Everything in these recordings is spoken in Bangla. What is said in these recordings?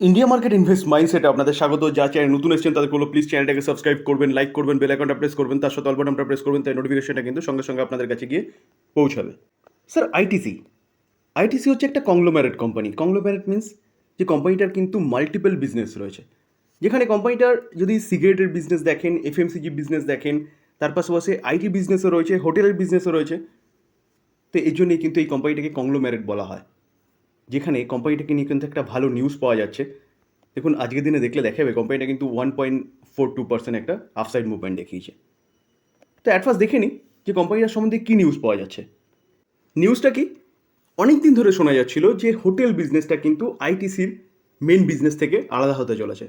ইন্ডিয়া মার্কেট ইনভেস্ট মাইন্ডসেটে আপনাদের স্বাগত। যা চ্যানেল নতুন এসেছেন তাদের কোনো প্লিজ চ্যানেলটাকে সাবস্ক্রাইব করবেন লাইক করবেন বেল আইকনটা প্রেস করবেন, তার সাথে অল বাটনটা প্রেস করবেন, তাই নোটিফিকেশনটা কিন্তু সঙ্গে সঙ্গে আপনাদের কাছে গিয়ে পৌঁছাবে। স্যার আইটিসি আইটিসি হচ্ছে একটা কংলোম্যারেট কোম্পানি কংলোম্যারেট মিন্স যে কোম্পানিটার কিন্তু মাল্টিপল বিজনেস রয়েছে। যেখানে কোম্পানিটার যদি সিগারেটের বিজনেস দেখেন এফএমসিজি বিজনেস দেখেন, তার পাশাপাশি আইটি বিজনেসও রয়েছে হোটেলের বিজনেসও রয়েছে, তো এই জন্যই কিন্তু এই কোম্পানিটাকে কংলোম্যারেট বলা হয়। যেখানে কোম্পানিটাকে নিয়ে কিন্তু একটা ভালো নিউজ পাওয়া যাচ্ছে। দেখুন, আজকের দিনে দেখলে দেখা যাবে কোম্পানিটা কিন্তু one point four two percent একটা আফসাইড মুভমেন্ট দেখিয়েছে। তো অ্যাট ফার্স্ট দেখে নিই যে কোম্পানিটার সম্বন্ধে কী নিউজ পাওয়া যাচ্ছে। নিউজটা কি? অনেক দিন ধরে শোনা যাচ্ছিল যে হোটেল বিজনেসটা কিন্তু আইটিসির মেন বিজনেস থেকে আলাদা হতে চলেছে।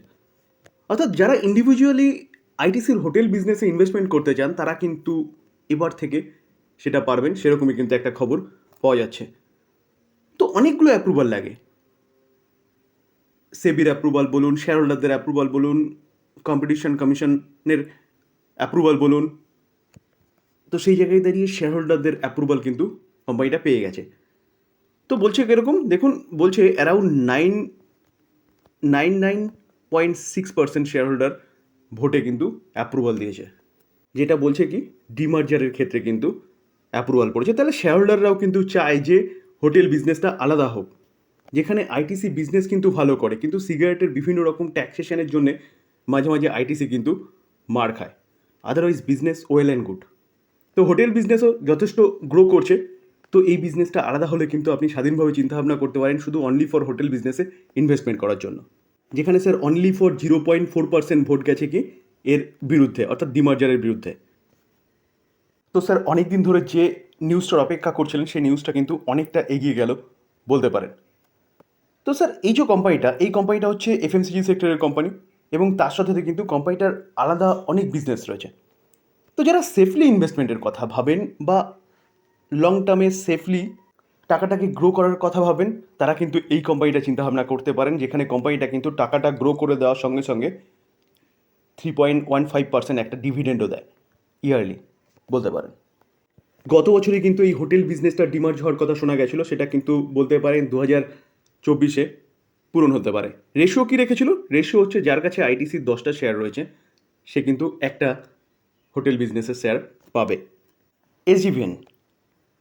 অর্থাৎ যারা ইন্ডিভিজুয়ালি আইটিসির হোটেল বিজনেসে ইনভেস্টমেন্ট করতে চান, তারা কিন্তু এবার থেকে সেটা পারবেন, সেরকমই কিন্তু একটা খবর পাওয়া যাচ্ছে। তো অনেকগুলো অ্যাপ্রুভাল লাগে। সেবির অ্যাপ্রুভাল বলুন শেয়ার হোল্ডারদের অ্যাপ্রুভাল বলুন কম্পিটিশন কমিশনের অ্যাপ্রুভাল বলুন। তো সেই জায়গায় দাঁড়িয়ে শেয়ার হোল্ডারদের অ্যাপ্রুভাল কিন্তু কোম্পানিটা পেয়ে গেছে। তো বলছে কীরকম? দেখুন, বলছে around nine nine nine point six percent shareholder ভোটে কিন্তু অ্যাপ্রুভাল দিয়েছে। যেটা বলছে কি ডিমার্জারের ক্ষেত্রে কিন্তু অ্যাপ্রুভাল পড়েছে তাহলে শেয়ার হোল্ডাররাও কিন্তু চায় যে হোটেল বিজনেসটা আলাদা হোক। যেখানে আইটিসি বিজনেস কিন্তু ভালো করে, কিন্তু সিগারেটের বিভিন্ন রকম ট্যাক্সেশনের জন্য মাঝে মাঝে আইটিসি কিন্তু মার খায়। Otherwise business well and good তো হোটেল বিজনেসও যথেষ্ট গ্রো করছে। তো এই বিজনেসটা আলাদা হলে কিন্তু আপনি স্বাধীনভাবে চিন্তাভাবনা করতে পারেন শুধু অনলি ফর হোটেল বিজনেসে ইনভেস্টমেন্ট করার জন্য। যেখানে sir only for zero point four percent vote গেছে কি? এর বিরুদ্ধে, অর্থাৎ ডিমার্জারের বিরুদ্ধে। তো স্যার অনেক দিন ধরে যে নিউজটার অপেক্ষা করছিলেন, সেই নিউজটা কিন্তু অনেকটা এগিয়ে গেল বলতে পারেন। তো স্যার এই যে কোম্পানিটা এই কোম্পানিটা হচ্ছে এফএমসিজি সেক্টরের কোম্পানি এবং তার সাথে সাথে কিন্তু কোম্পানিটার আলাদা অনেক বিজনেস রয়েছে। তো যারা সেফলি ইনভেস্টমেন্টের কথা ভাবেন বা লং টার্মে সেফলি টাকাটাকে গ্রো করার কথা ভাবেন, তারা কিন্তু এই কোম্পানিটা চিন্তাভাবনা করতে পারেন, যেখানে কোম্পানিটা কিন্তু টাকাটা গ্রো করে দেওয়ার সঙ্গে সঙ্গে three point one five percent একটা ডিভিডেন্ডও দেয় ইয়ারলি বলতে পারেন। গত বছরে কিন্তু এই হোটেল বিজনেসটা ডিমার্জ হওয়ার কথা শোনা গেছিল, সেটা কিন্তু বলতে পারেন দু হাজার চব্বিশে পূরণ হতে পারে। রেশিও কী রেখেছিল? রেশিও হচ্ছে যার কাছে আইটিসির দশটা শেয়ার রয়েছে, সে কিন্তু একটা হোটেল বিজনেসের শেয়ার পাবে। এসজিভিএন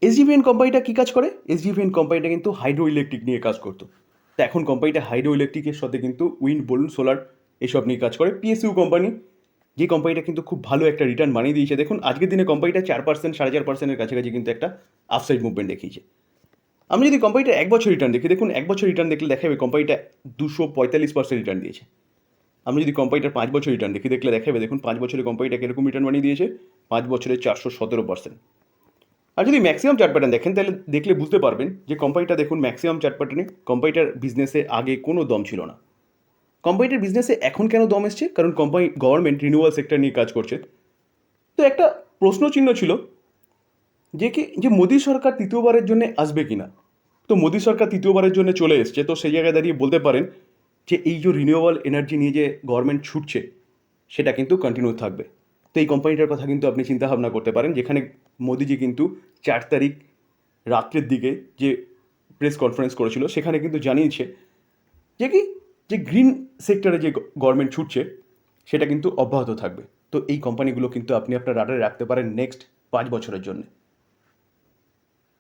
এসজিভিএন কোম্পানিটা কী কাজ করে? এসজিভিএন কোম্পানিটা কিন্তু হাইড্রো ইলেকট্রিক নিয়ে কাজ করতো। তো এখন কোম্পানিটা হাইড্রো ইলেকট্রিকের সাথে কিন্তু উইন্ড বলুন সোলার এসব নিয়ে কাজ করে। পিএসইউ কোম্পানি যে কোম্পানিটা কিন্তু খুব ভালো একটা রিটার্ন বানিয়ে দিয়েছে। দেখুন, আজকের দিনে কোম্পানিটা চার পার্সেন্ট সাড়ে চার পার্সেন্টের কাছাকাছি কিন্তু একটা আফসাইড মুভমেন্ট দেখিয়েছে। আমি যদি কোম্পানিটা এক বছর রিটার্ন দেখি, দেখুন, এক বছর রিটার্ন দেখলে দেখা যাবে কোম্পানিটা দুশো পঁয়তাল্লিশ পার্সেন্ট রিটার্ন দিয়েছে। আমি যদি কোম্পানিটার পাঁচ বছর রিটার্ন দেখি, দেখলে দেখা যাবে দেখুন, পাঁচ বছরে কোম্পানিটা কীরকম রিটার্ন বানিয়ে দিয়েছে? পাঁচ বছরে চারশো সতেরো পার্সেন্ট আর যদি ম্যাক্সিমাম চার্ট প্যাটার্ন দেখেন, তাহলে দেখলে বুঝতে পারবেন যে কোম্পানিটা দেখুন ম্যাক্সিমাম চার্ট প্যাটার্নে কোম্পানিটার বিজনেসে আগে কোনো দম ছিল না। কোম্পানিটার বিজনেসে এখন কেন দম এসছে? কারণ কোম্পানি গভর্নমেন্ট রিনিউয়াল সেক্টর নিয়ে কাজ করছে। তো একটা প্রশ্ন চিহ্ন ছিল যে কি, যে মোদী সরকার তৃতীয়বারের জন্য আসবে কি না তো মোদী সরকার তৃতীয়বারের জন্য চলে এসছে। তো সেই জায়গায় দাঁড়িয়ে বলতে পারেন যে এই যে রিনিউয়েবল এনার্জি নিয়ে যে গভর্নমেন্ট ছুটছে, সেটা কিন্তু কন্টিনিউ থাকবে। তো এই কোম্পানিটার কথা কিন্তু আপনি চিন্তা ভাবনা করতে পারেন, যেখানে মোদিজি কিন্তু চার তারিখ রাত্রের দিকে যে প্রেস কনফারেন্স করেছিল, সেখানে কিন্তু জানিয়েছে যে কি যে গ্রিন সেক্টরে যে গভর্নমেন্ট ছুটছে, সেটা কিন্তু অব্যাহত থাকবে। তো এই কোম্পানিগুলো কিন্তু আপনি আপনার রাডারে রাখতে পারেন নেক্সট পাঁচ বছরের জন্য।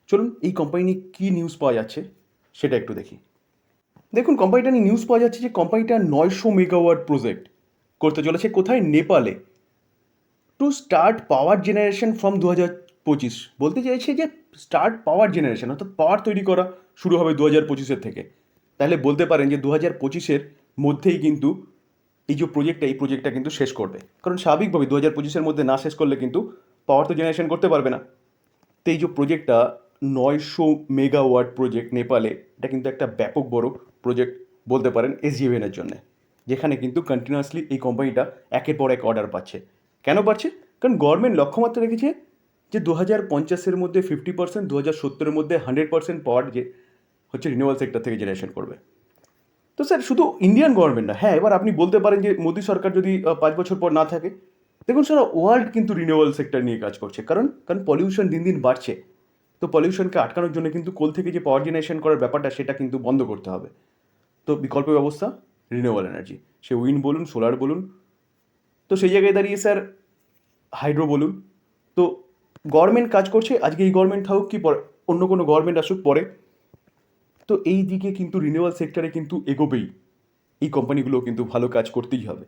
চলুন, এই কোম্পানি নিয়ে কী নিউজ পাওয়া যাচ্ছে, সেটা একটু দেখি। দেখুন কোম্পানিটা নিয়ে নিউজ পাওয়া যাচ্ছে যে কোম্পানিটা নয়শো মেগাওয়াট প্রজেক্ট করতে চলেছে কোথায়? নেপালে। To start power generation from দু হাজার পঁচিশ। বলতে চাইছে যে স্টার্ট পাওয়ার জেনারেশন অর্থাৎ পাওয়ার তৈরি করা শুরু হবে দু হাজার পঁচিশের থেকে। তাহলে বলতে পারেন যে দু হাজার পঁচিশের মধ্যেই কিন্তু এই যে প্রজেক্টটা এই প্রজেক্টটা কিন্তু শেষ করবে। কারণ স্বাভাবিকভাবে দু হাজার পঁচিশের মধ্যে না শেষ করলে কিন্তু পাওয়ার তো জেনারেশন করতে পারবে না। তো এই যে প্রজেক্টটা নয়শো মেগাওয়াট প্রজেক্ট নেপালে, এটা কিন্তু একটা ব্যাপক বড় প্রজেক্ট বলতে পারেন এসজিএভএনের জন্য, যেখানে কিন্তু কন্টিনিউয়াসলি এই কোম্পানিটা একের পর এক অর্ডার পাচ্ছে। কেন পাচ্ছে? কারণ গভর্নমেন্ট লক্ষ্যমাত্রা রেখেছে যে দু হাজার পঞ্চাশের মধ্যে ফিফটি পার্সেন্ট দু হাজার সত্তরের মধ্যে হান্ড্রেড পার্সেন্ট পাওয়ার যে হচ্ছে রিনিউয়াল সেক্টর থেকে জেনারেশন করবে। তো স্যার শুধু ইন্ডিয়ান গভর্নমেন্ট না হ্যাঁ এবার আপনি বলতে পারেন যে মোদী সরকার যদি পাঁচ বছর পর না থাকে, দেখুন সারা ওয়ার্ল্ড কিন্তু রিনিউয়াল সেক্টর নিয়ে কাজ করছে। কারণ কারণ পলিউশন দিন দিন বাড়ছে। তো পলিউশনকে আটকানোর জন্য কিন্তু কোল থেকে যে পাওয়ার জেনারেশন করার ব্যাপারটা, সেটা কিন্তু বন্ধ করতে হবে। তো বিকল্প ব্যবস্থা রিনিউয়েবল এনার্জি সে উইন্ড বলুন সোলার বলুন, তো সেই জায়গায় দাঁড়িয়ে স্যার হাইড্রো বলুন। তো গভর্নমেন্ট কাজ করছে, আজকে এই গভর্নমেন্ট থাকুক কি পরে, অন্য কোনো গভর্নমেন্ট আসুক পরে তো এই দিকে কিন্তু রিনিউয়াল সেক্টরে কিন্তু এগোবেই। এই কোম্পানিগুলো কিন্তু ভালো কাজ করতেই হবে।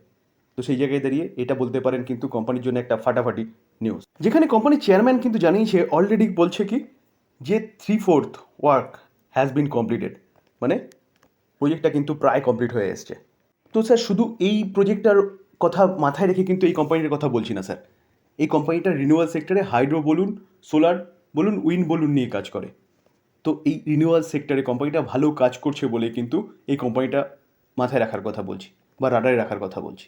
তো সেই জায়গায় দাঁড়িয়ে এটা বলতে পারেন কিন্তু কোম্পানির জন্য একটা ফাটাফাটি নিউজ যেখানে কোম্পানির চেয়ারম্যান কিন্তু জানিয়েছে অলরেডি বলছে কি, যে three fourth work has been completed মানে প্রজেক্টটা কিন্তু প্রায় কমপ্লিট হয়ে এসছে। তো স্যার, শুধু এই প্রজেক্টটার কথা মাথায় রেখে কিন্তু এই কোম্পানির কথা বলছি না, স্যার। এই কোম্পানিটা রিনিউয়াল সেক্টরে হাইড্রো বলুন সোলার বলুন উইন্ড বলুন নিয়ে কাজ করে। তো এই রিনিউয়াল সেক্টরে কোম্পানিটা ভালো কাজ করছে বলে কিন্তু এই কোম্পানিটা মাথায় রাখার কথা বলছি বা রাডারে রাখার কথা বলছি।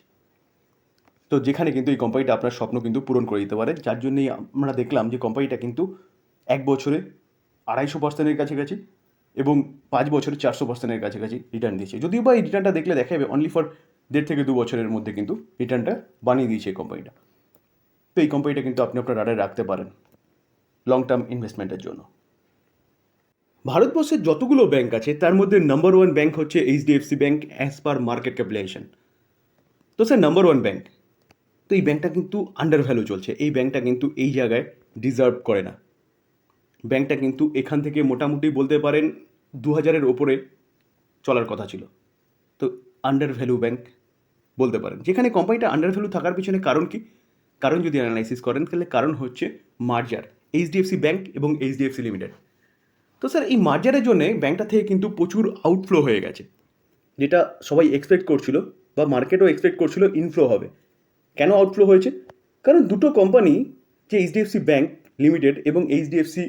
তো যেখানে কিন্তু এই কোম্পানিটা আপনার স্বপ্ন কিন্তু পূরণ করে দিতে পারে, যার জন্যই আমরা দেখলাম যে কোম্পানিটা কিন্তু এক বছরে আড়াইশো পার্সেন্টের কাছাকাছি এবং পাঁচ বছরে চারশো পার্সেন্টের কাছাকাছি রিটার্ন দিয়েছে। যদিও বা এই রিটার্নটা দেখলে দেখা যাবে অনলি ফর দেড় থেকে দু বছরের মধ্যে কিন্তু রিটার্নটা বানিয়ে দিয়েছে এই কোম্পানিটা তো এই কোম্পানিটা কিন্তু আপনি আপনার রাডারে রাখতে পারেন লং টার্ম ইনভেস্টমেন্টের জন্য। ভারতবর্ষের যতগুলো ব্যাংক আছে, তার মধ্যে নাম্বার ওয়ান ব্যাংক হচ্ছে HDFC bank as per market capitalisation তো স্যার নাম্বার ওয়ান ব্যাংক তো এই ব্যাংকটা কিন্তু আন্ডার ভ্যালু চলছে। এই ব্যাংকটা কিন্তু এই জায়গায় ডিজার্ভ করে না। ব্যাংকটা কিন্তু এখান থেকে মোটামুটি বলতে পারেন দু হাজারের ওপরে চলার কথা ছিল। তো আন্ডার ভ্যালু ব্যাংক বলতে পারেন। যেখানে কোম্পানিটা আন্ডার ভ্যালু থাকার পিছনে কারণ কি? কারণ যদি অ্যানালাইসিস করেন, তাহলে কারণ হচ্ছে মার্জার এইচডিএফসি ব্যাংক এবং এইচডিএফসি লিমিটেড তো স্যার, এই মার্জারের জন্যে ব্যাংকটা থেকে কিন্তু প্রচুর আউটফ্লো হয়ে গেছে। যেটা সবাই এক্সপেক্ট করছিল বা মার্কেটও এক্সপেক্ট করছিল ইনফ্লো হবে। কেন আউটফ্লো হয়েছে? কারণ দুটো কোম্পানি যে এইচডিএফসি ব্যাংক লিমিটেড এবং এইচডিএফসি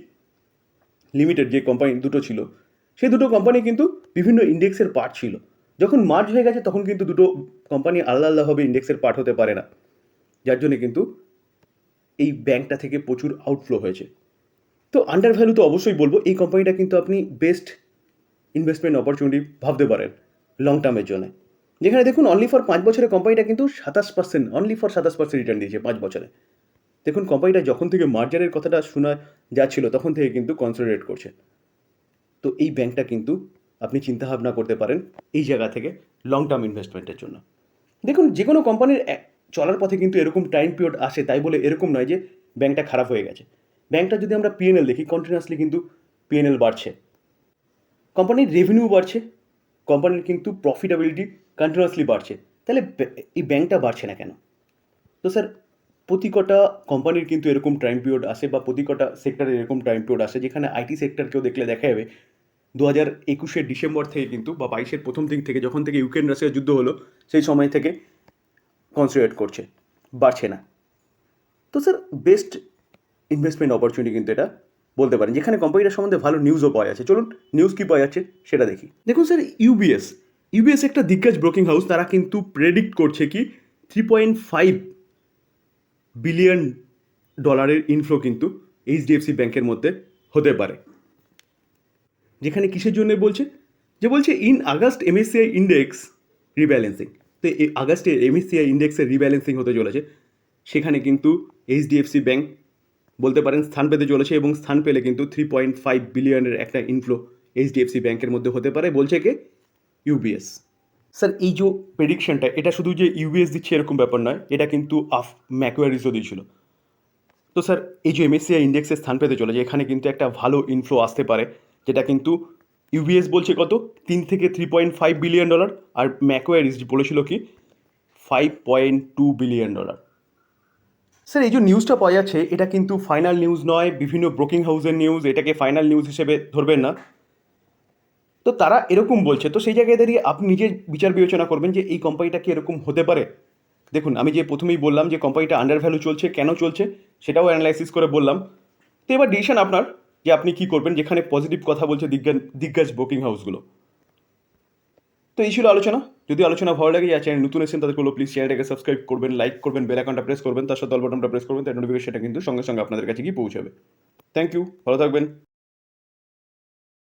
লিমিটেড যে কোম্পানি দুটো ছিল, সেই দুটো কোম্পানি কিন্তু বিভিন্ন ইন্ডেক্সের পার্ট ছিল। যখন মার্জ হয়ে গেছে, তখন কিন্তু দুটো কোম্পানি আলাদা আলাদাভাবে ইন্ডেক্সের পার্ট হতে পারে না। যার জন্য কিন্তু এই ব্যাংকটা থেকে প্রচুর আউটফ্লো হয়েছে। তো আন্ডার ভ্যালু তো অবশ্যই বলব, এই কোম্পানিটা কিন্তু আপনি বেস্ট ইনভেস্টমেন্ট অপরচুনিটি ভাবতে পারেন লং টার্মের জন্য। যেখানে দেখুন অনলি ফর পাঁচ বছরের কোম্পানিটা কিন্তু সাতাশ পার্সেন্ট অনলি ফর সাতাশ পার্সেন্ট রিটার্ন দিয়েছে পাঁচ বছরে। দেখুন কোম্পানিটা যখন থেকে মার্জারের কথাটা শোনা যাচ্ছিল, তখন থেকে কিন্তু কনসেন্ট্রেট করছে। তো এই ব্যাংকটা কিন্তু আপনি চিন্তাভাবনা করতে পারেন এই জায়গা থেকে লং টার্ম ইনভেস্টমেন্টের জন্য। দেখুন যে কোনো কোম্পানির চলার পথে কিন্তু এরকম টাইম পিরিয়ড আসে, তাই বলে এরকম নয় যে ব্যাংকটা খারাপ হয়ে গেছে। ব্যাংকটা যদি আমরা পিএনএল দেখি কন্টিনিউয়াসলি কিন্তু পিএনএল বাড়ছে। কোম্পানির রেভিনিউ বাড়ছে, কোম্পানির কিন্তু প্রফিটেবিলিটি কন্টিনিউয়াসলি বাড়ছে। তাহলে এই ব্যাংকটা বাড়ছে না কেন? তো স্যার, প্রতি কটা কোম্পানির কিন্তু এরকম টাইম পিরিয়ড আসে বা প্রতি কটা সেক্টরের এরকম টাইম পিরিয়ড আসে, যেখানে আইটি সেক্টরকেও দেখলে দেখা যাবে দু হাজার একুশের ডিসেম্বর থেকে কিন্তু বা বাইশের প্রথম দিক থেকে যখন থেকে ইউক্রেন রাশিয়ার যুদ্ধ হলো, সেই সময় থেকে কনসেন্ট্রেট করছে, বাড়ছে না। তো স্যার বেস্ট ইনভেস্টমেন্ট অপরচুনিটি কিন্তু এটা বলতে পারেন। যেখানে কোম্পানিটার সম্বন্ধে ভালো নিউজও পাওয়া যাচ্ছে। চলুন নিউজ কী পাওয়া যাচ্ছে সেটা দেখি। দেখুন স্যার ইউবিএস ইউবিএস একটা দিগ্গজ ব্রোকিং হাউস তারা কিন্তু প্রেডিক্ট করছে কি থ্রি পয়েন্ট ফাইভ বিলিয়ন ডলারের ইনফ্লো কিন্তু এইচডিএফসি ব্যাংকের মধ্যে হতে পারে। যেখানে কিসের জন্য বলছে? যে বলছে in August MSCI index rebalancing তো এই আগস্টে এমএসসিআই ইন্ডেক্সের রিব্যালেন্সিং হতে চলেছে। সেখানে কিন্তু এইচডিএফসি ব্যাংক বলতে পারেন স্থান পেতে চলেছে এবং স্থান পেলে কিন্তু থ্রি পয়েন্ট ফাইভ বিলিয়নের একটা ইনফ্লো এইচডিএফসি ব্যাংকের মধ্যে হতে পারে, বলছে কে? ইউবিএস স্যার, এই যে প্রেডিকশনটা এটা শুধু যে ইউবিএস দিচ্ছে এরকম ব্যাপার নয়, এটা কিন্তু আফ ম্যাকোয়ারিজও দিয়েছিল। তো স্যার, এই যে এমএসসিআই ইন্ডেক্সে স্থান পেতে চলেছে, এখানে কিন্তু একটা ভালো ইনফ্লো আসতে পারে, যেটা কিন্তু ইউবিএস বলছে কত? তিন থেকে three point five billion dollar আর ম্যাকোয়ারিজ বলেছিল কি? Five point two billion dollar sir এই যে নিউজটা পাওয়া যাচ্ছে, এটা কিন্তু ফাইনাল নিউজ নয়, বিভিন্ন ব্রোকিং হাউসের নিউজ এটাকে ফাইনাল নিউজ হিসেবে ধরবেন না। তো তারা এরকম বলছে, তো সেই জায়গায় দাঁড়িয়ে আপনি নিজে বিচার বিবেচনা করবেন যে এই কোম্পানিটা কি এরকম হতে পারে? দেখুন, আমি যে প্রথমেই বললাম যে কোম্পানিটা আন্ডার ভ্যালু চলছে, কেন চলছে, সেটাও অ্যানালাইসিস করে বললাম। তো এবার ডিসিশন আপনার যে আপনি কি করবেন, যেখানে পজিটিভ কথা বলছে দিগ্গজ দিগ্গজ বুকিং হাউসগুলো তো এই ছিল আলোচনা। যদি আলোচনা ভালো লাগে আর চ্যানেল নতুন এসেছেন তাদের প্লিজ চ্যানেলটাকে সাবস্ক্রাইব করবেন লাইক করবেন বেল আইকনটা প্রেস করবেন, তার সাথে অল বাটনটা প্রেস করবেন তার নোটিফিকেশনটা কিন্তু সঙ্গে সঙ্গে আপনাদের কাছে গিয়ে পৌঁছাবে। থ্যাংক ইউ ভালো থাকবেন।